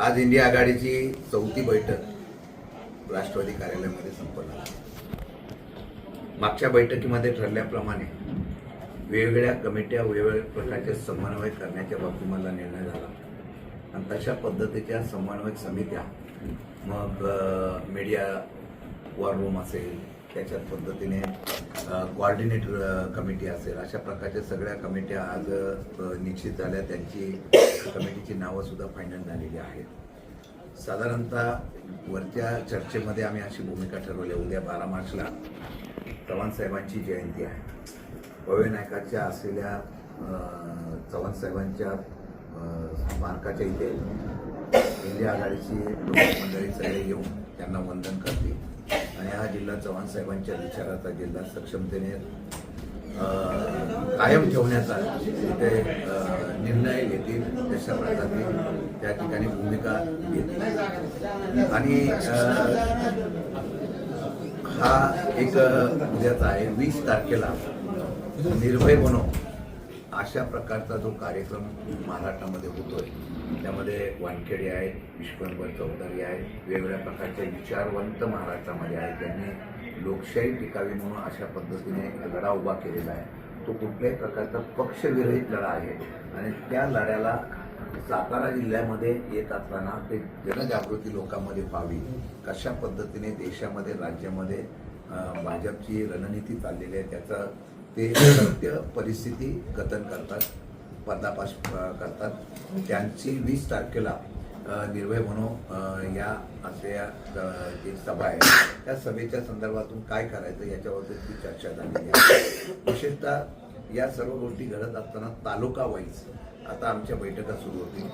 आज इंडिया आघाडीची चौथी बैठक राष्ट्रवादी कार्यालयामध्ये संपन्न झाली. मागच्या बैठकीमध्ये ठरल्याप्रमाणे वेगवेगळ्या कमिट्या वेगवेगळ्या प्रकारचे समन्वय करण्याच्या बाबतीत मला निर्णय झाला. आणि तशा पद्धतीच्या समन्वय समित्या मग मीडिया वॉर रूम असेल त्याच्यात पद्धतीने कोऑर्डिनेटर कमिटी असेल. अशा प्रकारच्या सगळ्या कमिट्या आज निश्चित झाल्या. त्यांची कमिटीची नावंसुद्धा फायनल झालेली आहेत. साधारणतः वरच्या चर्चेमध्ये आम्ही अशी भूमिका ठरवली. उद्या बारा मार्चला चव्हाण साहेबांची जयंती आहे. भव्य नायकाच्या असलेल्या चव्हाण साहेबांच्या स्मारकाच्या इथे इंडिया आघाडीची मंडळी सगळे येऊन त्यांना वंदन करतील. आणि हा जिल्हा चव्हाण साहेबांच्या विचाराचा जिल्हा सक्षमतेने कायम ठेवण्याचा तिथे निर्णय घेतील तशा प्रकारे त्या ठिकाणी भूमिका घेतील. आणि हा एक उद्याचा आहे वीस तारखेला निर्भय बनो अशा प्रकारचा जो कार्यक्रम महाराष्ट्रामध्ये होतोय. त्यामध्ये वानखेडे आहेत विश्वंभर चौधरी आहेत वेगवेगळ्या प्रकारचे विचारवंत महाराष्ट्रामध्ये आहेत. त्यांनी लोकशाही टिकावी म्हणून अशा पद्धतीने लढा उभा केलेला आहे. तो कुठल्याही प्रकारचा पक्षविरहित लढा आहे. आणि त्या लढ्याला सातारा जिल्ह्यामध्ये येत असताना ते जनजागृती लोकांमध्ये व्हावी कशा पद्धतीने देशामध्ये राज्यामध्ये भाजपची रणनीती चाललेली आहे त्याचं ते सत्य परिस्थिती कथन करतात. पर्दापाश करतात. त्यांची वीस तारखेला निर्भय म्हणून या असल्या जी सभा आहे त्या सभेच्या संदर्भातून काय करायचं याच्याबद्दलची चर्चा झालेली आहे. विशेषतः या सर्व गोष्टी घडत असताना तालुका वाईज आता आमच्या बैठका सुरू होतील.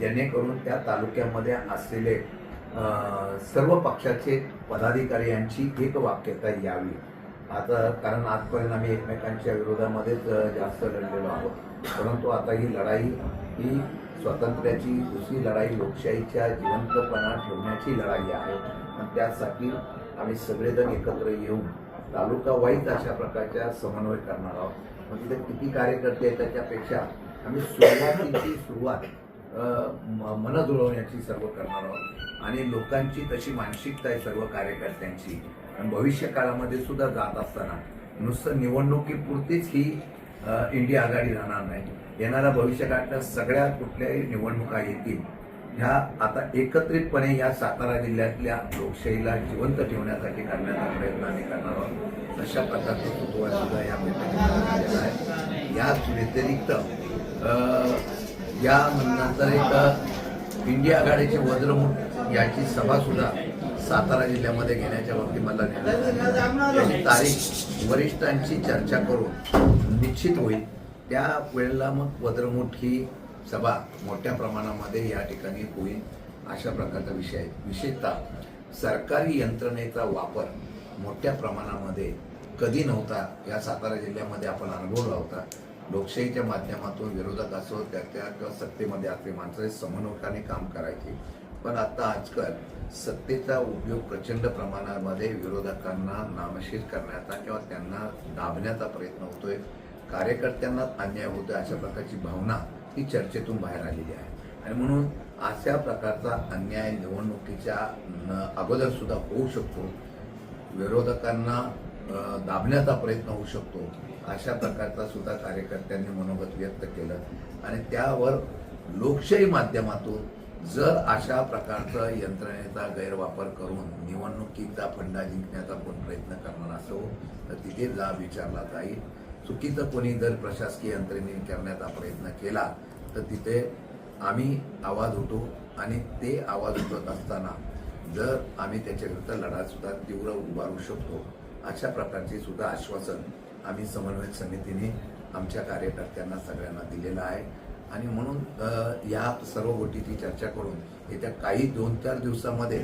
जेणेकरून त्या तालुक्यामध्ये असलेले सर्व पक्षाचे पदाधिकारी यांची एक वाक्यता यावी. आता कारण आजपर्यंत आम्ही एकमेकांच्या विरोधामध्येच जास्त लढलेलो आहोत. परंतु आता ही लढाई ही स्वातंत्र्याची दुसरी लढाई लोकशाहीच्या जिवंतपणा ठेवण्याची लढाई आहे. आणि त्यासाठी आम्ही सगळेजण एकत्र येऊन तालुका वाईज अशा प्रकारच्या समन्वय करणार आहोत. मग तिथे किती कार्यकर्ते आहेत त्याच्यापेक्षा आम्ही सुरुवातीची सुरुवात मन जुळवण्याची सर्व करणार आहोत. आणि लोकांची तशी मानसिकता आहे सर्व कार्यकर्त्यांची. आणि भविष्य काळामध्ये सुद्धा जात असताना नुसतं निवडणुकीपुरतीच ही इंडिया आघाडी राहणार नाही. येणाऱ्या भविष्यकाळातल्या सगळ्या कुठल्याही निवडणुका येतील ह्या आता एकत्रितपणे या सातारा जिल्ह्यातल्या लोकशाहीला जिवंत ठेवण्यासाठी करण्याचा प्रयत्न आम्ही करणार आहोत. अशा प्रकारचं सुतोवाच सुद्धा या बैठकीत आहे. याच व्यतिरिक्त या नंतर एक इंडिया आघाडीचे वज्रमुठ याची सभा सुद्धा सातारा जिल्ह्यामध्ये घेण्याच्या बाबतीत मला निर्णय तारीख वरिष्ठांची चर्चा करून निश्चित होईल. त्या वेळेला मग वज्रमुठ ही सभा मोठ्या प्रमाणामध्ये या ठिकाणी होईल अशा प्रकारचा विषय आहे. विशेषतः सरकारी यंत्रणेचा वापर मोठ्या प्रमाणामध्ये कधी नव्हता या सातारा जिल्ह्यामध्ये आपण अनुभवला होता. लोकशाहीच्या माध्यमातून विरोधक असो त्या त्या किंवा सत्तेमध्ये आपली माणसं समन्वयाने काम करायचे. पण आता आजकाल सत्तेचा उपयोग प्रचंड प्रमाणामध्ये विरोधकांना नामशीर करण्याचा किंवा त्यांना दाबण्याचा प्रयत्न होतोय. कार्यकर्त्यांना अन्याय होतोय अशा प्रकारची भावना ही चर्चेतून बाहेर आलेली आहे. आणि म्हणून अशा प्रकारचा अन्याय निवडणुकीच्या अगोदर सुद्धा होऊ शकतो. विरोधकांना दाबण्याचा प्रयत्न होऊ शकतो. अशा प्रकारचा सुद्धा कार्यकर्त्यांनी मनोगत व्यक्त केलं. आणि त्यावर लोकशाही माध्यमातून जर अशा प्रकारचा यंत्रणेचा गैरवापर करून निवडणुकीचा फंडा जिंकण्याचा कोण प्रयत्न करणार असो तर तिथे जाब विचारला जाईल. चुकीचं कोणी जर प्रशासकीय यंत्रणेने करण्याचा प्रयत्न केला तर तिथे आम्ही आवाज उठू आणि ते आवाज उठवत असताना जर आम्ही त्याच्याविरुद्ध लढासुद्धा तीव्र उभारू शकतो अशा प्रकारचे सुद्धा आश्वासन आम्ही समन्वय समितीने आमच्या कार्यकर्त्यांना सगळ्यांना दिलेलं आहे. आणि म्हणून या सर्व गोष्टीची चर्चा करून येत्या काही दोन चार दिवसामध्ये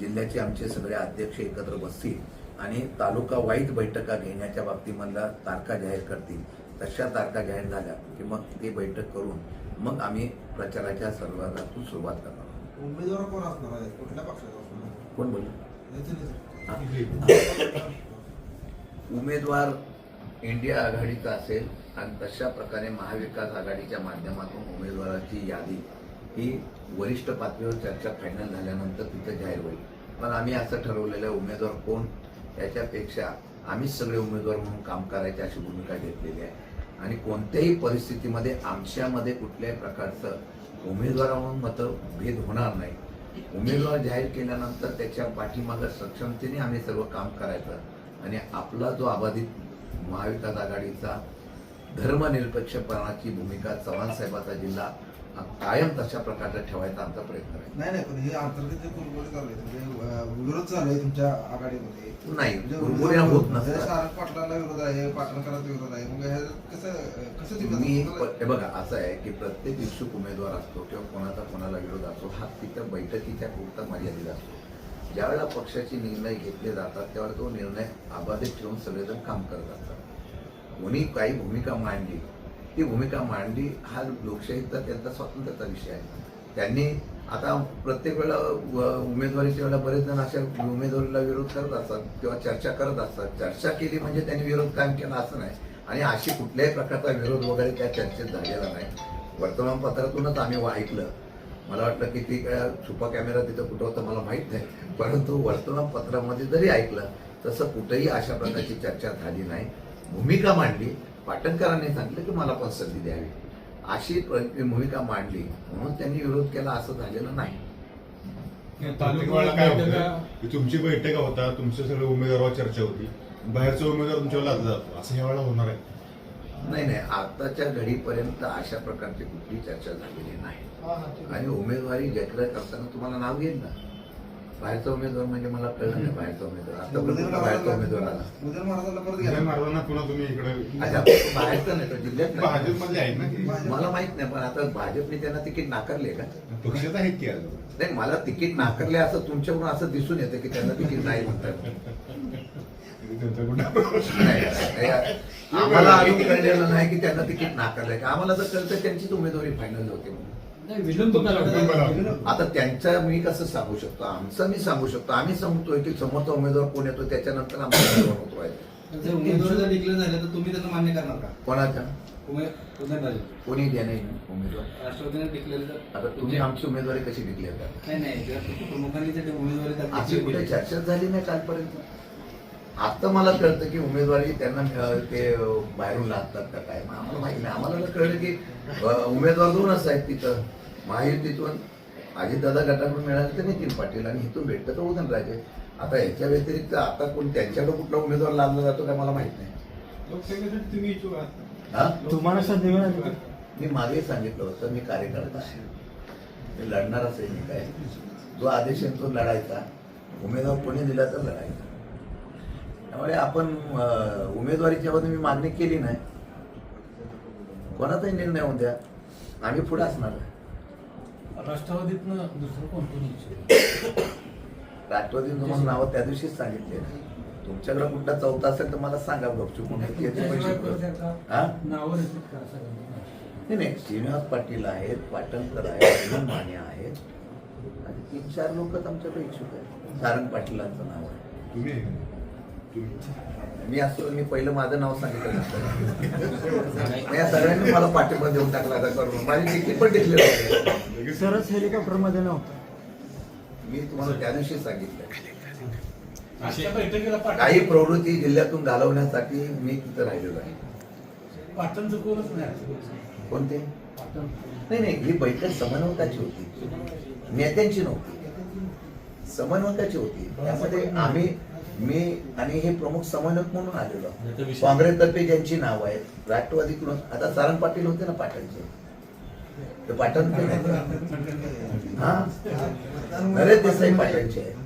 जिल्ह्याचे आमचे सगळे अध्यक्ष एकत्र बसतील आणि तालुका वाईज बैठका घेण्याच्या बाबतीमधल्या तारखा जाहीर करतील. तशा तारखा जाहीर झाल्या की मग ते बैठक करून मग आम्ही प्रचाराच्या सर्वांतून सुरुवात करणार आहोत. उमेदवार कोण असणार आहे? कुठल्या पक्षाचा कोण बोल? उमेदवार इंडिया आघाडीचा असेल आणि तशा प्रकारे महाविकास आघाडीच्या माध्यमातून उमेदवाराची यादी ही वरिष्ठ पातळीवर चर्चा फायनल झाल्यानंतर तिथं जाहीर होईल. पण आम्ही असं ठरवलेलं आहे उमेदवार कोण? याच्यापेक्षा आम्हीच सगळे उमेदवार म्हणून काम करायची अशी भूमिका घेतलेली आहे. आणि कोणत्याही परिस्थितीमध्ये आमच्यामध्ये कुठल्याही प्रकारचं उमेदवारावरून मतभेद होणार नाही. उमेदवार जाहीर केल्यानंतर त्याच्या पाठीमागं सक्षमतेने आम्ही सर्व काम करायचं आणि आपला जो अबाधित महाविकास आघाडीचा धर्मनिरपेक्षपणाची भूमिका चव्हाण साहेबाचा जिल्हा कायम तशा प्रकारचा ठेवायचा आमचा प्रयत्न आहे. नाही नाही पण हे अंतर्गत जे कुरबुरी चालू आहे म्हणजे विरोध चालू आहे तुमच्या आघाडीमध्ये. नाही म्हणजे कुरबुऱ्या होत म्हणजे नसतात शारद पाटलाला विरोध आहे पाटणकरांचा विरोध आहे मग हे कसं कसं मी हे बघा असं आहे की प्रत्येक इच्छुक उमेदवार असतो किंवा कोणाचा कोणाला विरोध असतो हा तिथं बैठकीच्या पुरता मर्यादित असतो. ज्यावेळेला पक्षाचे निर्णय घेतले जातात त्यावेळेला तो निर्णय अबाधित ठेवून सगळेजण काम करत असतात. कोणी काही भूमिका मांडली ती भूमिका मांडली हा लोकशाहीचा त्यांचा स्वातंत्र्याचा विषय आहे. त्यांनी आता प्रत्येक वेळा व- उमेदवारीच्या वेळेला बरेच जण अशा उमेदवारीला विरोध करत असतात किंवा चर्चा करत असतात. चर्चा केली म्हणजे त्यांनी विरोध कायम केला असं नाही. आणि अशी कुठल्याही प्रकारचा विरोध वगैरे त्या चर्चेत झालेला नाही. वर्तमानपत्रातूनच आम्ही ऐकलं मला वाटलं की ती काय छुपा कॅमेरा तिथं कुठं होता मला माहीत नाही. परंतु वर्तमानपत्रामध्ये जरी ऐकलं तसं कुठेही अशा प्रकारची चर्चा झाली नाही. भूमिका मांडली. पाटणकरांनी सांगितलं की मला पण संधी द्यावी. अशी भूमिका मांडली. म्हणून त्यांनी विरोध केला असं झालेलं नाही. प्रत्येक वेळेला काय होतं की तुमची बैठक होता तुमचे सगळे उमेदवारावर चर्चा होती. बाहेरचा उमेदवार तुमच्यावर लादला जातो. असं ह्या वेळेला होणार आहे. नाही नाही. आताच्या घडीपर्यंत अशा प्रकारची कुठली चर्चा झालेली नाही. आणि उमेदवारी डिक्लेअर करताना तुम्हाला नाव घेईल ना? बाहेरचा उमेदवार म्हणजे मला कळलं नाही बाहेरचा उमेदवार. बाहेरचा उमेदवार आला. महाराजांना उदयन महाराजांना परत विजय घ्या महाराजांना पुन्हा तुम्ही इकडे अच्छा बाहेरचा नाही तो जिल्ह्यात नाही. भाजपमधले आहेत ना ते? मला माहीत नाही पण आता भाजपने त्यांना तिकीट नाकारले का? पक्षात आहेत की नाही मला तिकीट नाकारले असं तुमच्याकडून असं दिसून येतं की त्यांना तिकीट नाही म्हणतात. आम्हाला अजून कळलेलं नाही की त्यांना तिकीट नाकारलंय का? आम्हाला जर कळतं त्यांचीच उमेदवारी फायनल होते म्हणून. नाही. आता त्यांचा मी कसं सांगू शकतो? आमचं मी सांगू शकतो. आम्ही सांगतोय की समोरचा उमेदवार कोण येतो त्याच्यानंतर आमचा होतो आहे उमेदवार जर डिक्लेअर झाले तर तुम्ही त्यांना मान्य करणार का? कोणाच्या कोणी देणे उमेदवार? राष्ट्रवादीने डिक्लेअर तर आता तुम्ही आमची उमेदवारी कशी डिक्लेअर करता? नाही नाही प्रमुखांनी उमेदवारी अशी कुठे. चर्चा झाली नाही कालपर्यंत? आता मला कळतं की उमेदवारी त्यांना ते बाहेरून लागतात का काय? मग आम्हाला माहिती नाही. आम्हाला तर कळलं की उमेदवार दोनच आहेत तिथं. महायुतीतून अजितदादा गटाकडून मिळाले तर नितीन पाटील आणि इथून भेटतं तर उदयनराजे आता याच्या व्यतिरिक्त आता कोण त्यांच्याकडे कुठला उमेदवार लादला जातो काय मला माहीत नाही. हा? तुम्हाला मी मागे सांगितलं होतं मी कार्यकर्ता आहे. मी लढणारा सैनिक आहे. जो आदेश आहे तो लढायचा उमेदवार कोणी दिला तर लढायचा. त्यामुळे आपण उमेदवारीच्या बाबतीत मी मागणी केली नाही. कोणाचाही निर्णय होऊन द्या. आम्ही पुढे असणार आहे. राष्ट्रवादीतनं दुसरं कोण कोणी इच्छुक राष्ट्रवादी तुम्हाला नावं त्या दिवशीच सांगितले तुमच्याकडे कुठला चौथा असेल तर मला सांगा गपचूप. हा? नाही नाही श्रीनिवास पाटील आहेत पाटणकर आहेत माने आहेत. आणि तीन चार लोकच आमच्याकडे इच्छुक आहेत. सारंग पाटीलांचं नाव आहे. मी असतो मी पहिलं माझं नाव सांगितलं या सगळ्यांनी मला पाठिंबा देऊन टाकला आता करून. माझी तिकीट पण लगेच सरच हेलिकॉप्टरमध्ये नव्हतं मी तुम्हाला त्या दिवशी सांगितलं. काही प्रवृत्ती जिल्ह्यातून घालवण्यासाठी मी तिथं राहिलेलो आहे. पाटणचं कोणच नाही कोणते? नाही नाही ही बैठक समन्वयकाची होती. नेत्यांची नव्हती. समन्वयकाची होती. त्यामध्ये आम्ही मी आणि हे प्रमुख समन्वयक म्हणून आलेलो काँग्रेसतर्फे ज्यांची नाव आहेत राष्ट्रवादीकडून आता सारंग पाटील होते ना पाटणचे? ते पाटण हा? नरेश देसाई पाटणचे आहेत.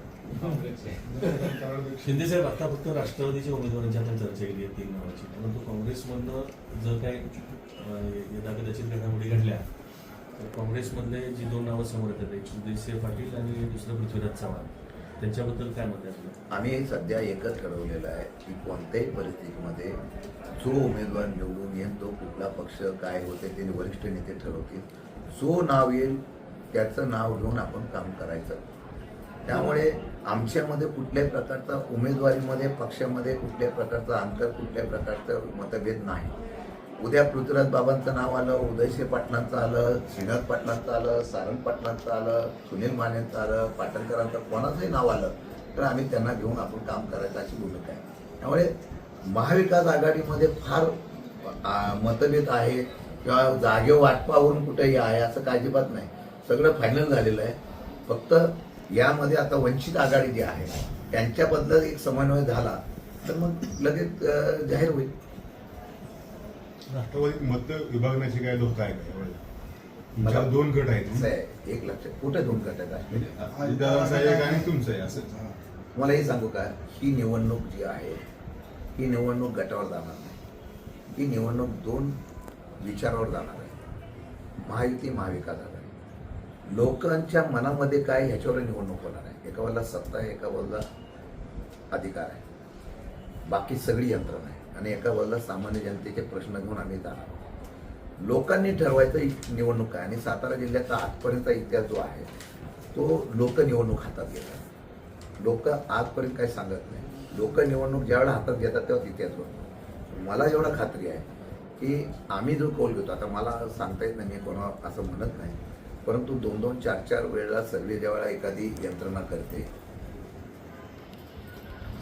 शिंदे साहेब आता फक्त राष्ट्रवादीच्या उमेदवारांची आपण चर्चा केली आहे तीन नावाची. परंतु काँग्रेसमधनं जर काही यदा कदाचित घडामोडी घडल्या तर काँग्रेसमधले जी दोन नावं समोर येतात एक सुदेशे पाटील आणि दुसरं पृथ्वीराज चव्हाण. त्यांच्याबद्दल काय म्हणतात आम्ही सध्या एकच ठरवलेलं आहे की कोणत्याही परिस्थितीमध्ये जो उमेदवार निवडून येईल तो कुठला पक्ष काय होते ते वरिष्ठ नेते ठरवतील. जो नाव येईल त्याचं नाव घेऊन आपण काम करायचं. त्यामुळे आमच्यामध्ये कुठल्याही प्रकारचा उमेदवारीमध्ये पक्षामध्ये कुठल्याही प्रकारचा अंतर कुठल्याही प्रकारचं मतभेद नाही. उद्या पृथ्वीराज बाबांचं नाव आलं उदयश्री पाटलांचं आलं श्रीनाथ पाटलांचं आलं सारंग पाटलांचं आलं सुनील मानेंचं आलं पाटणकरांचं कोणाचंही नाव आलं तर आम्ही त्यांना घेऊन आपण काम करायचं अशी भूमिका आहे. त्यामुळे महाविकास आघाडीमध्ये फार मतभेद आहे किंवा जागे वाटपावरून कुठेही आहे असं काही अजिबात नाही. सगळं फायनल झालेलं आहे. फक्त यामध्ये आता वंचित आघाडी जी आहे त्यांच्याबद्दल एक समन्वय झाला तर मग लगेच जाहीर होईल. राष्ट्रवादीत मत विभागण्याची काय धोका आहे का यावेळेला? तुमच्यावर दोन गट आहेत. आहे, एक लक्षात कुठे दोन गट आहेत? एक आणि तुमचं आहे असं. मला हे सांगू का? ही निवडणूक जी आहे ही निवडणूक गटावर जाणार नाही. ही निवडणूक दोन विचारावर जाणार आहे. महायुती महाविकास आघाडी. लोकांच्या मनामध्ये काय ह्याच्यावर निवडणूक होणार आहे? एका बाजूला सत्ता आहे एका बाजूला अधिकार आहे. बाकी सगळी यंत्रणा आहे. आणि एका बाजूला सामान्य जनतेचे प्रश्न घेऊन आम्ही जाणार आहोत. लोकांनी ठरवायचं निवडणूक आहे आणि सातारा जिल्ह्याचा आजपर्यंतचा इतिहास जो आहे तो लोक निवडणूक हातात घेतात. लोक आजपर्यंत काही सांगत नाही. लोक निवडणूक ज्यावेळेला हातात घेतात तेव्हा इतिहास बनतो. मला एवढा खात्री आहे की आम्ही जो कौल घेतो आता मला सांगता येत नाही मी कोणा असं म्हणत नाही परंतु दोन दोन चार चार वेळेला सर्वे ज्यावेळेला एखादी यंत्रणा करते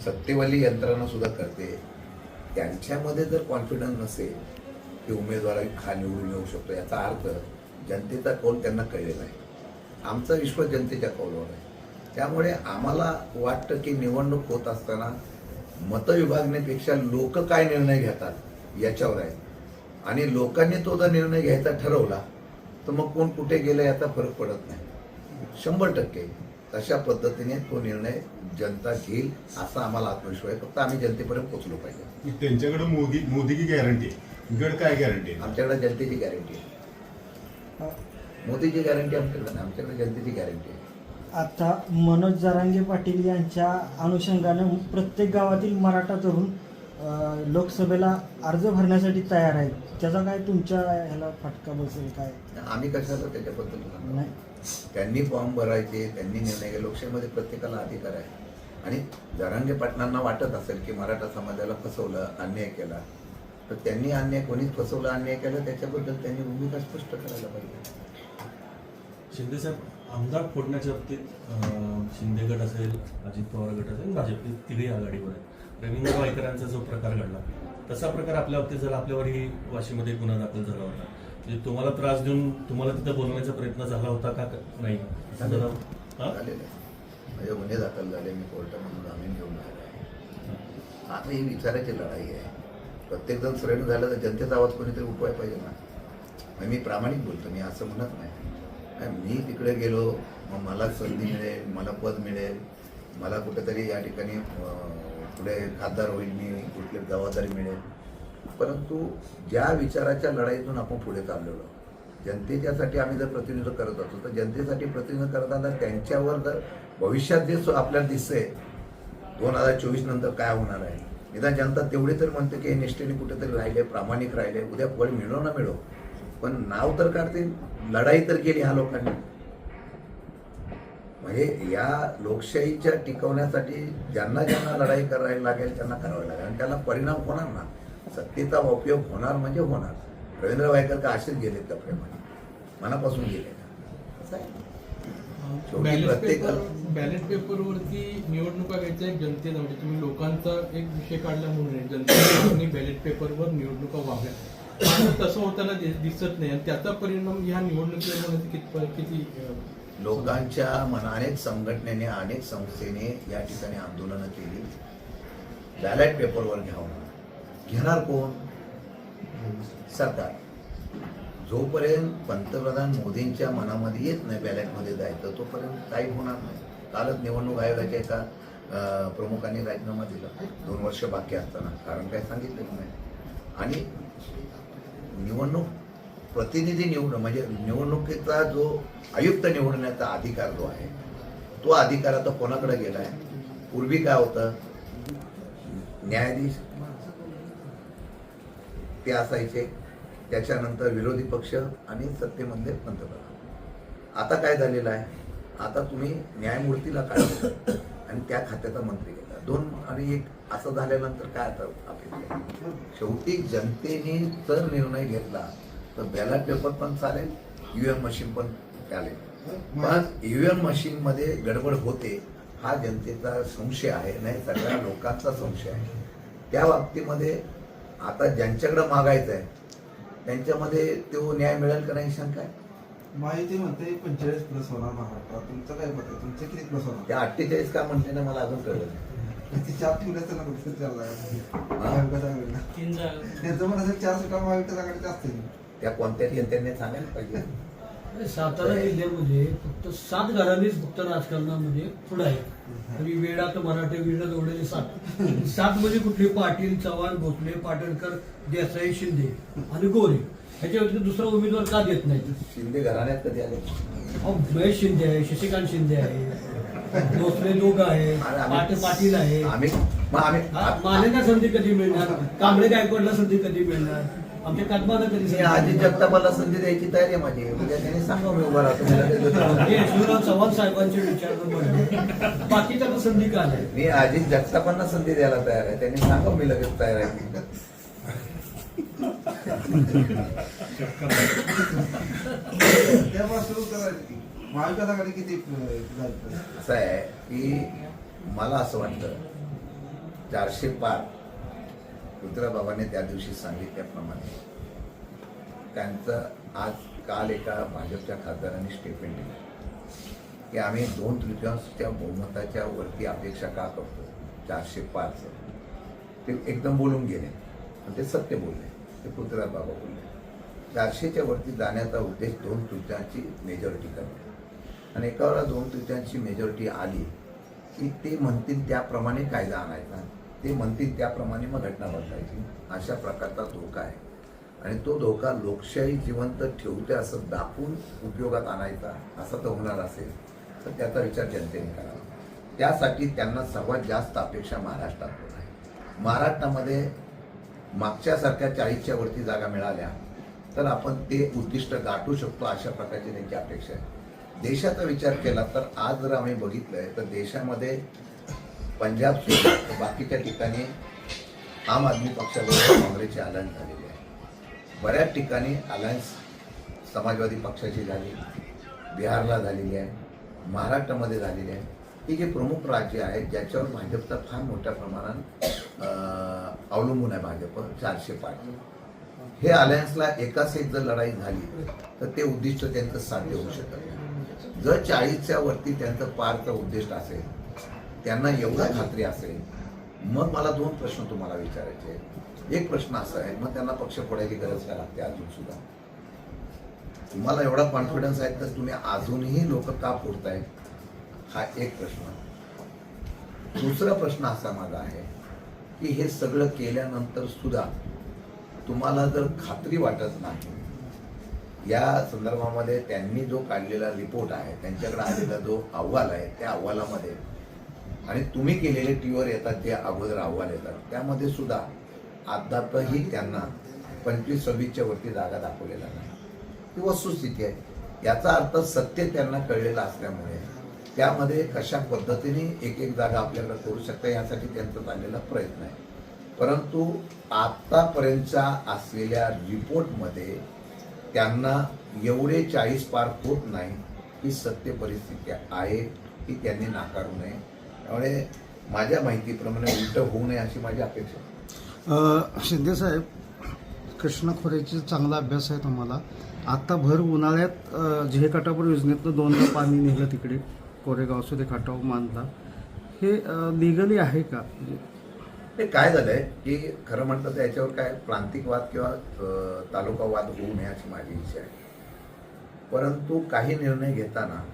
सत्तेवाली यंत्रणा सुद्धा करते त्यांच्यामध्ये जर कॉन्फिडन्स नसेल की उमेदवार हा निवडून येऊ शकतो याचा अर्थ जनतेचा कौल त्यांना कळलेला आहे. आमचा विश्वास जनतेच्या कौलावर आहे. त्यामुळे आम्हाला वाटतं की निवडणूक होत असताना मतविभागण्यापेक्षा लोक काय निर्णय घेतात याच्यावर आहे. आणि लोकांनी तो जर निर्णय घ्यायचा ठरवला तर मग कोण कुठे गेलं याचा फरक पडत नाही. शंभर टक्के. तशा पद्धतीने तो निर्णय जनता घेईल असा आम्हाला आत्मविश्वास आहे. फक्त आम्ही जनतेपर्यंत पोहोचलो पाहिजे. त्यांच्याकडे मोदी मोदी की गॅरंटी आहे. गड काय गॅरंटी आहे? आमच्याकडे जनतेची गॅरंटी आहे. मोदीची गॅरंटी आमच्याकडे नाही. आमच्याकडे जनतेची गॅरंटी आहे. आता मनोज जरांगे पाटील यांच्या अनुषंगानं प्रत्येक गावातील मराठा तरुण लोकसभेला अर्ज भरण्यासाठी तयार आहेत. त्याचा काय तुमच्या ह्याला फटका बसेल काय? आम्ही कशाला त्याच्याबद्दल? नाही. त्यांनी फॉर्म भरायचे त्यांनी निर्णय घ्या लोकशाहीमध्ये प्रत्येकाला अधिकार आहे. आणि जरांगे पाटलांना वाटत असेल की मराठा समाजाला फसवलं अन्याय केला तर त्यांनी अन्याय कोणीच फसवलं अन्याय केला त्याच्याबद्दल त्यांनी भूमिका स्पष्ट करायला पाहिजे. शिंदे साहेब आमदार फोडण्याच्या बाबतीत शिंदे गट असेल अजित पवार गट असेल भाजप तिघही आघाडीवर आहे रवींद्र वायकरांचा जो प्रकार घडला तसा प्रकार आपल्या बाबतीत झाला आपल्यावरही वाशीमध्ये गुन्हा दाखल झाला होता. म्हणजे तुम्हाला त्रास देऊन तुम्हाला तिथं बोलण्याचा प्रयत्न झाला होता का? नाही. माझे गुन्हे दाखल झाले मी कोर्टामधून जामीन घेऊन आलो आहे. आता ही विचाराची लढाई आहे. प्रत्येक जण श्रेण झालं तर जनतेचा आवाज कोणीतरी उठवाय पाहिजे ना. मग मी प्रामाणिक बोलतो मी असं म्हणत नाही. काय मी तिकडे गेलो मग मला संधी मिळेल मला पद मिळेल. मला कुठेतरी या ठिकाणी पुढे खासदार होईल मी कुठली जबाबदारी मिळेल. परंतु ज्या विचाराच्या लढाईतून आपण पुढे चाललेलो जनतेच्यासाठी आम्ही जर प्रतिनिधित्व करत असतो तर जनतेसाठी प्रतिनिधित्व करताना त्यांच्यावर जर भविष्यात जे आपल्याला दिसतंय दोन हजार चोवीस नंतर काय होणार आहे? निदान जनता तेवढी तर म्हणते की हे निष्ठेने कुठेतरी राहिले प्रामाणिक राहिले उद्या फळ मिळो ना मिळो. पण नाव तर काढतील लढाई तर केली ह्या लोकांनी. म्हणजे या लोकशाहीच्या टिकवण्यासाठी ज्यांना ज्यांना लढाई करायला लागेल त्यांना करावं लागेल. आणि त्याला परिणाम होणार ना? सत्तेचा उपयोग होणार म्हणजे होणार. रवींद्र वायकर का असेच गेलेत का प्रेमाने? मनापासून गेले का? असं आहे. शेवटी बॅलेट पेपरवरती निवडणुका घ्यायच्या एक जनतेला म्हणजे तुम्ही लोकांचा एक विषय काढला म्हणून. जनतेने बॅलेट पेपरवर निवडणुका व्हाव्या तसं होताना दिसत नाही. आणि त्याचा परिणाम ह्या निवडणुकीवर किती लोकांच्या मना अनेक संघटनेने अनेक संस्थेने या ठिकाणी आंदोलनं केली. बॅलेट पेपरवर घ्यावं घेणार कोण? सरकार. जोपर्यंत पंतप्रधान मोदींच्या मनामध्ये येत नाही बॅलेटमध्ये जायचं तोपर्यंत काही होणार नाही. कालच निवडणूक आयोगाच्या एका प्रमुखांनी राजीनामा दिला. दोन वर्ष बाकी असताना. कारण काय सांगितलं नाही? आणि निवडणूक प्रतिनिधी निवडणं म्हणजे निवडणुकीचा जो आयुक्त निवडण्याचा अधिकार जो आहे तो अधिकार आता कोणाकडे गेला आहे पूर्वी काय होतं? न्यायाधीश ते असायचे त्याच्यानंतर विरोधी पक्ष आणि सत्तेमधले पंतप्रधान. आता काय झालेलं आहे? आता तुम्ही न्यायमूर्तीला काढता आणि त्या खात्याचा मंत्री घेतात दोन आणि एक असं झाल्यानंतर काय आता अपेक्षा शेवटी जनतेने जर निर्णय घेतला तर बॅलट पेपर पण चालेल ईव्हीएम मशीन पण चालेल. पण ईव्हीएम मशीन मध्ये गडबड होते हा जनतेचा संशय आहे नाही सगळ्या लोकांचा संशय आहे. त्या बाबतीमध्ये आता ज्यांच्याकडे मागायचं आहे त्यांच्यामध्ये तो न्याय मिळेल का नाही शंका आहे? माहिती म्हणते पंचेचाळीस प्लस होणार महाराष्ट्रात. तुमचं काय मत आहे? तुमचं किती प्लस होणार? त्या अठ्ठेचाळीस का म्हणते ना मला अजून कळलं नाही. ती चार ठेवल्याचं ना कुठे चालला हा? त्यांचं चार सीटा महाविकास असतील. त्या कोणत्या नेत्यांनी सांगायला पाहिजे? सातारा जिल्ह्यामध्ये फक्त सात घरांनीच फक्त राजकारणामध्ये पुढे आहे. आणि वेळा तर मराठे वेळा जोडलेले सात सात. मध्ये कुठले पाटील चव्हाण भोसले पाटणकर देसाई शिंदे आणि गोरे. ह्याच्या व्यतिरिक्त दुसरा उमेदवार का देत नाही? शिंदे घराण्यात कधी आले? अहो, महेश शिंदे आहे शशिकांत शिंदे आहे भोसले दोघ आहे पाट- पाटील आहे. आम्ही संधी कधी मिळणार? कांबळे गायकवाडला संधी कधी मिळणार? मिळणार? जगतापाला संधी द्यायची तयारी आहे माझी. उद्या त्यांनी सांगा मी उभा राहतो. चव्हाण साहेबांचे विचार म्हणले बाकीच्या संधी का नाही? मी आधी जगतापांना संधी द्यायला तयार आहे. त्यांनी सांगा मी लगेच तयार आहे. त्यापासून उत्तर आहे की महाविकास आघाडी किती? असं आहे की मला असं वाटतं चारशे पार रुद्राबाबाने त्या दिवशी सांगितल्याप्रमाणे त्यांचं आज काल एका भाजपच्या खासदारांनी स्टेटमेंट दिलं. की आम्ही दोन तृतीयांशच्या बहुमताच्या वरती अपेक्षा का करतो? चारशे पाच. ते एकदम बोलून गेले. आणि ते सत्य बोलले. ते पृथ्वीराज बाबा बोलले. चारशेच्या वरती जाण्याचा उद्देश दोन तृतीयांची मेजॉरिटी करणे. आणि एका वेळा दोन तृतीयांची मेजॉरिटी आली की ते म्हणतील त्याप्रमाणे कायदा आणायचा. ते म्हणतील त्याप्रमाणे मग घटना बदलायची अशा प्रकारचा धोका आहे. आणि तो धोका लोकशाही जिवंत ठेवते असं दाखवून उपयोगात आणायचा असा तर होणार असेल तर त्याचा विचार जनतेने करावा. त्यासाठी त्यांना सर्वात जास्त अपेक्षा महाराष्ट्रात होत आहे. महाराष्ट्रामध्ये मागच्यासारख्या चाळीसच्या वरती जागा मिळाल्या तर आपण ते उद्दिष्ट गाठू शकतो अशा प्रकारची त्यांची अपेक्षा आहे. देशाचा विचार केला तर आज जर आम्ही बघितलंय तर देशामध्ये पंजाब सोडून बाकीच्या ठिकाणी आम आदमी पक्षाबरोबर काँग्रेसची अलायन्स झालेली आहे. बऱ्याच ठिकाणी अलायन्स समाजवादी पक्षाची झाली बिहारला झालेली आहे महाराष्ट्रामध्ये झालेली आहे. ही जे प्रमुख राज्य आहेत ज्याच्यावर भाजपचा फार मोठ्या प्रमाणात अवलंबून आहे भाजप चारशे पाच. हे अलायन्सला एकाच एक जर लढाई झाली तर ते उद्दिष्ट त्यांचं साध्य होऊ शकत नाही. जर चाळीसच्या वरती त्यांचं पारचं उद्दिष्ट असेल त्यांना एवढा खात्री असेल मग मला दोन प्रश्न तुम्हाला विचारायचे आहेत. एक प्रश्न असा आहे मग त्यांना पक्ष फोडायची गरज काय लागते अजून सुद्धा? तुम्हाला एवढा कॉन्फिडन्स आहे तर तुम्ही अजूनही लोक का फोडताय? हा एक प्रश्न. दुसरा प्रश्न असा माझा आहे की हे सगळं केल्यानंतर सुद्धा तुम्हाला जर खात्री वाटत नाही या संदर्भामध्ये त्यांनी जो काढलेला रिपोर्ट आहे त्यांच्याकडे आलेला जो अहवाल आहे त्या अहवालामध्ये आणि तुम्ही केलेले टीवर येतात जे अगोदर अहवाल येतात त्यामध्ये सुद्धा अद्यापही त्यांना पंचवीस सव्वीसच्या वरती जागा दाखवलेला नाही. ही वस्तुस्थिती आहे. याचा अर्थ सत्य त्यांना कळलेलं असल्यामुळे त्यामध्ये कशा पद्धतीने एक एक जागा आपल्याकडे करू शकता यासाठी त्यांचा चाललेला प्रयत्न आहे. परंतु आत्तापर्यंतच्या असलेल्या रिपोर्टमध्ये त्यांना एवढे चाळीस पार होत नाही ही सत्य परिस्थिती आहे ही त्यांनी नाकारू नये. त्यामुळे माझ्या माहितीप्रमाणे उलट होऊ नये अशी माझी अपेक्षा आहे. अ, शिंदे साहेब कृष्णा खोऱ्याचा चांगला अभ्यास आहे तुम्हाला. आता भर उन्हाळ्यात झे काटापूर योजनेतनं दोनदा पाणी नेलं तिकडे. कोरेगाव असू दे खाटाव मानला. हे लिगली आहे का? ते काय झालंय की खरं म्हटलं तर याच्यावर काय प्रांतिक वाद किंवा अं, तालुका वाद होऊ नये अशी माझी इच्छा आहे. परंतु काही निर्णय घेताना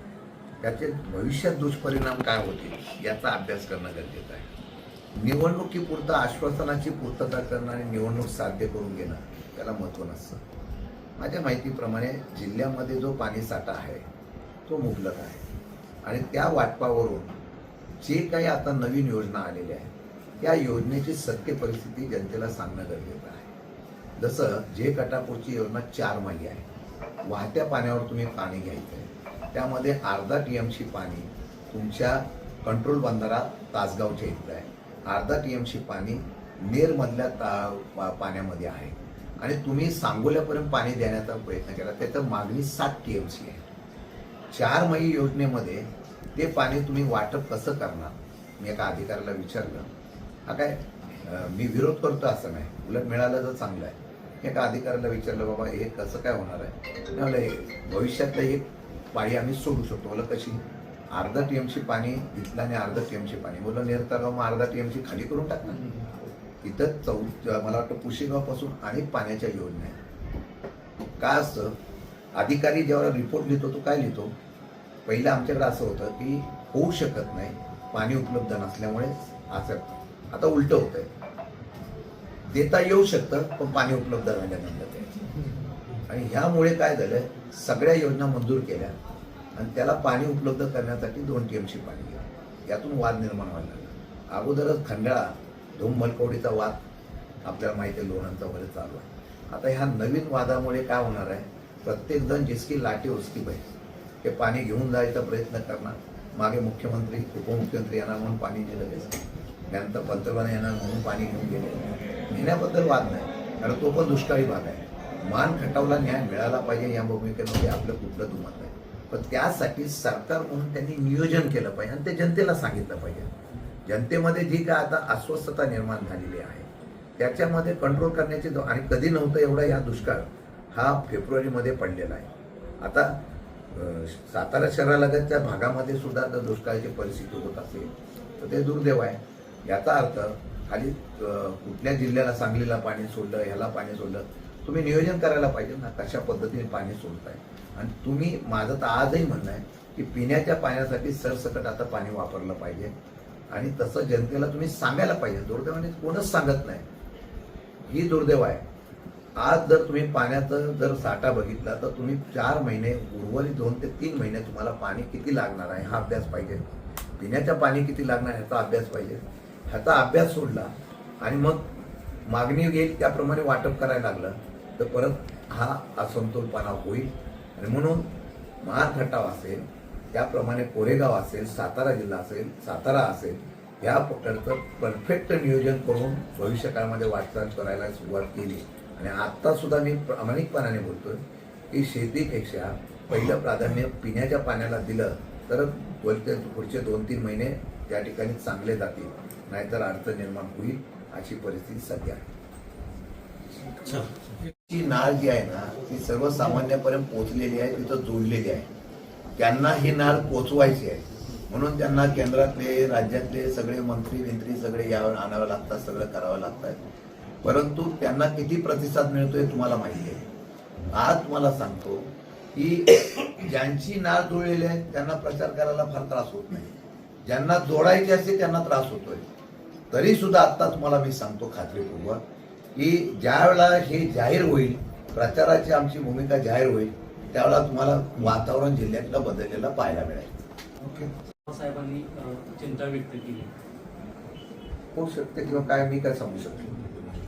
त्याचे भविष्यात दुष्परिणाम काय होतील याचा अभ्यास करणं गरजेचं आहे. निवडणुकीपुरतं आश्वासनाची पूर्तता करणं आणि निवडणूक साध्य करून घेणं त्याला महत्त्व नसतं. माझ्या माहितीप्रमाणे जिल्ह्यामध्ये जो पाणी साठा आहे तो मुबलक आहे. आणि त्या वाटपावरून जे काही आता नवीन योजना आलेल्या आहेत त्या योजनेची सत्य परिस्थिती जनतेला सांगणं गरजेचं आहे. जसं जे कटापूरची योजना चार माही आहे वाहत्या पाण्यावर तुम्ही पाणी घ्यायचं आहे. त्यामध्ये अर्धा टी एम सी पाणी तुमच्या कंट्रोल बंधारा तासगावच्या इथलं आहे. अर्धा टी एम सी पाणी नेरमधल्या ता पा- पाण्यामध्ये आहे. आणि तुम्ही सांगोल्यापर्यंत पाणी देण्याचा प्रयत्न केला त्याचं मागणी सात टी एम सी आहे. चार मई योजनेमध्ये ते पाणी तुम्ही वाटप कसं करणार? मी एका अधिकाऱ्याला विचारलं. हा काय मी विरोध करतो असं नाही. उलट मिळालं तर चांगलं आहे. एका अधिकाऱ्याला विचारलं बाबा हे कसं काय होणार आहे? नाही हे भविष्यातलं एक पाळी आम्ही सोडू शकतो. बोला कशी अर्धा टी एम सी पाणी इथलं आणि अर्धा टी एम सी पाणी. बोललं नेरता मग अर्धा टी एम सी खाली करून टाकणार इथं चौ मला वाटतं पुशेगावपासून अनेक पाण्याच्या योजना आहेत. काय असतं? अधिकारी जेव्हा रिपोर्ट लिहितो तो काय लिहितो? पहिलं आमच्याकडे असं होतं की होऊ शकत नाही. पाणी उपलब्ध नसल्यामुळे असं. आता उलटं होतं आहे देता येऊ शकतं पण पाणी उपलब्ध झाल्यानंतर. ते आणि ह्यामुळे काय झालं सगळ्या योजना मंजूर केल्या आणि त्याला पाणी उपलब्ध करण्यासाठी दोन टी एम सी पाणी गेलं. यातून वाद निर्माण व्हायला लागला. अगोदरच खंडाळा धूम मलकवडीचा वाद आपल्याला माहिती आहे लोणांचा वगैरे चालू आहे. आता ह्या नवीन वादामुळे काय होणार आहे? प्रत्येक जण जिसकी लाटी उसकी पाहिजे हे पाणी घेऊन जायचा प्रयत्न करणार. मागे मुख्यमंत्री उपमुख्यमंत्री येणार म्हणून पाणी दिलं गेलं. त्यानंतर पंतप्रधान येणार म्हणून पाणी घेऊन गेले. घेण्याबद्दल वाद नाही. कारण तो पण दुष्काळी भाग आहे. मान खटावला न्याय मिळाला पाहिजे या भूमिकेमध्ये आपलं कुठलं दुमत आहे? पण त्यासाठी सरकार म्हणून त्यांनी नियोजन केलं पाहिजे आणि ते जनतेला सांगितलं पाहिजे. जनतेमध्ये जी काय आता अस्वस्थता निर्माण झालेली आहे त्याच्यामध्ये कंट्रोल करण्याची जो- आणि कधी नव्हतं एवढा या दुष्काळ हा फेब्रुवारीमध्ये पडलेला आहे. आता सातारा शहरालगतच्या भागामध्ये सुद्धा जर दुष्काळाची परिस्थिती होत असेल तर ते दुर्दैव आहे. याचा अर्थ खाली कुठल्या जिल्ह्याला सांगलीला पाणी सोडलं ह्याला पाणी सोडलं तुम्ही नियोजन करायला पाहिजे ना कशा पद्धतीने पाणी सोडताय. आणि तुम्ही माझं तर आजही म्हणणं आहे की पिण्याच्या पाण्यासाठी सरसकट आता पाणी वापरलं पाहिजे. आणि तसं जनतेला तुम्ही सांगायला पाहिजे. दुर्दैवाने म्हणजे कोणच सांगत नाही. ही दुर्दैव आहे. आज जर तुम्ही पाण्याचा जर साठा बघितला तर तुम्ही चार महिने उर्वरित दोन ते तीन महिने तुम्हाला पाणी किती लागणार आहे हा अभ्यास पाहिजे. पिण्याच्या पाणी किती लागणार ह्याचा अभ्यास पाहिजे. ह्याचा अभ्यास सोडला आणि मग मागणी येईल त्याप्रमाणे वाटप करायला लागलं. तर परत हा असमतोलपणा होईल. आणि म्हणून महाथटाव असेल त्याप्रमाणे कोरेगाव असेल सातारा जिल्हा असेल सातारा असेल या प्रकारचं परफेक्ट नियोजन करून भविष्यकाळामध्ये वाटचाल करायला सुरुवात केली. आणि आत्ता सुद्धा मी प्रामाणिकपणाने बोलतोय की शेतीपेक्षा पहिलं प्राधान्य पिण्याच्या पाण्याला दिलं तर पुढचे पुढचे दोन तीन महिने त्या ठिकाणी चांगले जातील. नाहीतर अडचण निर्माण होईल अशी परिस्थिती सध्या आहे. ची नाळ जी आहे ना ती सर्वसामान्यापर्यंत पोहोचलेली आहे तिथं जोडलेली आहे. त्यांना ही नाळ पोचवायची आहे. म्हणून त्यांना केंद्रातले राज्यातले सगळे मंत्री विंत्री सगळे यावर आणावं लागतात सगळं करावं लागतात. परंतु त्यांना किती प्रतिसाद मिळतोय तुम्हाला माहिती आहे? आज तुम्हाला सांगतो की ज्यांची नाळ जुळलेली आहे त्यांना प्रचार करायला फार त्रास होत नाही. ज्यांना जोडायची असते त्यांना त्रास होतोय. तरी सुद्धा आता तुम्हाला मी सांगतो खात्रीपूर्वक की ज्या वेळेला हे जाहीर होईल प्रचाराची आमची भूमिका जाहीर होईल त्यावेळेला तुम्हाला वातावरण जिल्ह्यातलं बदललेलं पाहायला मिळेल. साहेबांनी अ, चिंता व्यक्त केली. होऊ शकते किंवा काय मी काय सांगू शकतो?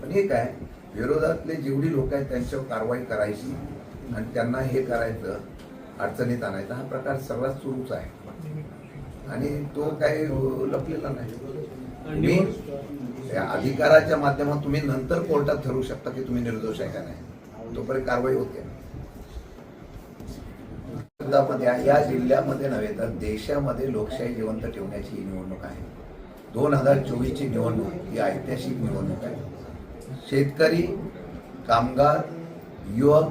पण हे काय विरोधातले जेवढी लोक आहेत त्यांच्यावर कारवाई करायची आणि त्यांना हे करायचं अडचणीत आणायचं हा प्रकार सर्वात सुरूच आहे. आणि तो काही लपलेला नाही. त्या या अधिकाराच्या माध्यमातून तुम्ही नंतर कोर्टात ठरवू शकता की तुम्ही निर्दोष आहे का नाही. तोपर्यंत कारवाई होते या- या जिल्ह्यामध्ये नव्हे तर देशामध्ये लोकशाही जिवंत ठेवण्याची ही निवडणूक आहे. दोन हजार चोवीसची निवडणूक ही ऐतिहासिक निवडणूक आहे. शेतकरी कामगार युवक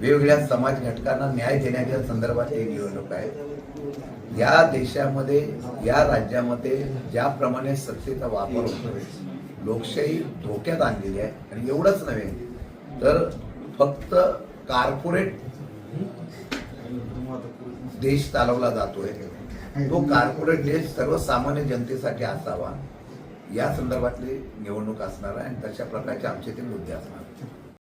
वेगवेगळ्या समाज घटकांना न्याय देण्याच्या संदर्भात हे निवडणूक आहे. या देशामध्ये या राज्यामध्ये ज्याप्रमाणे सत्तेचा वापर होतो लोकशाही धोक्यात आणलेली आहे आणि एवढंच नव्हे तर फक्त कार्पोरेट देश चालवला जातोय. तो कार्पोरेट देश सर्वसामान्य जनतेसाठी असावा या संदर्भातली निवडणूक असणार आहे आणि तशा प्रकारचे आमचे ते मुद्दे असणार